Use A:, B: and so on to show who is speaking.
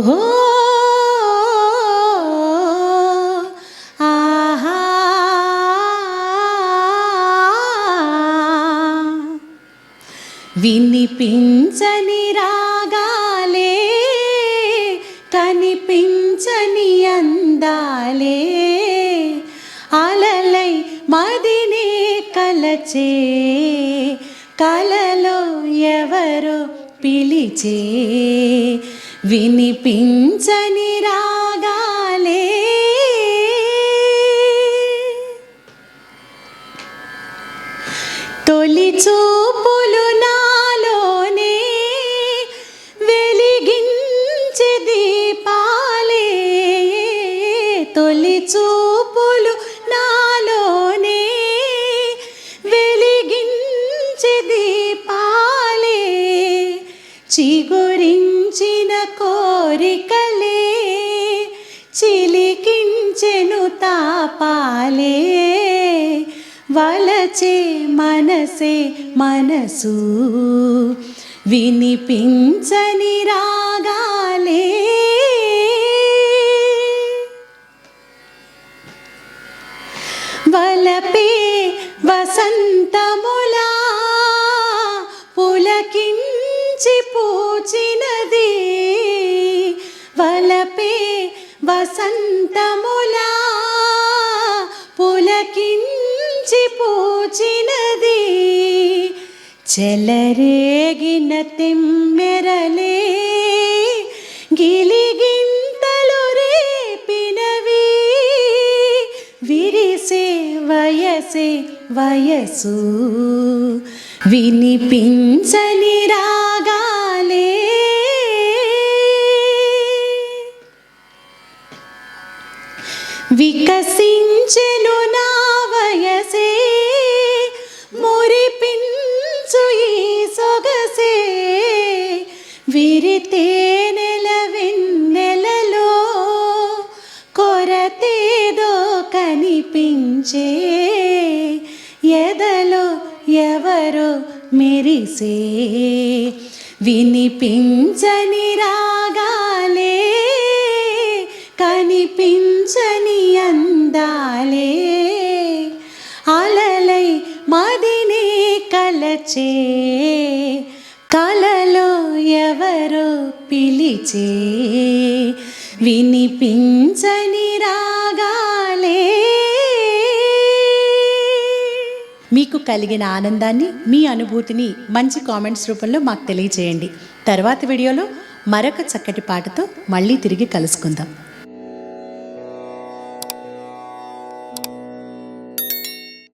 A: ఓహో! వినిపించని రాగాలే కనిపించని అందాలే అలలై మదినే కలచే కలలో ఎవరో పిలిచే వినిపించని రాగాలే. తొలి చూపులు నాలోనే వెలిగించే దీపాలే. తొలి చూపులు నాలోనే వెలిగించే దీపాలే. చిగురించిన కోరికలే చిలికించెను తాపాలే. వలచే మనసే మనసు వినిపించని రాగాలే. వలపే వసంతములా పులకించి పూచినది వసంతములా పులకించి పూచినది చెలరేగిన తిమ్మెరలే గిలిగింతలు రేపినవి విరిసే వయసే వయసు వినిపించని రాగా వికసించెను నా వయసే మురిపించు ఈ సొగసే. విరితే నెల వెన్నెలలో కొరతేదో కనిపించే. ఎదలో ఎవరో మెరిసే వినిపించని రాగాలే కనిపించ కలచే కలలో ఎవరో పిలిచే వినిపించని రాగాలే. మీకు కలిగిన ఆనందాన్ని మీ అనుభూతిని మంచి కామెంట్స్ రూపంలో మాకు తెలియజేయండి తర్వాత వీడియోలో మరొక చక్కటి పాటతో మళ్ళీ తిరిగి కలుసుకుందాం.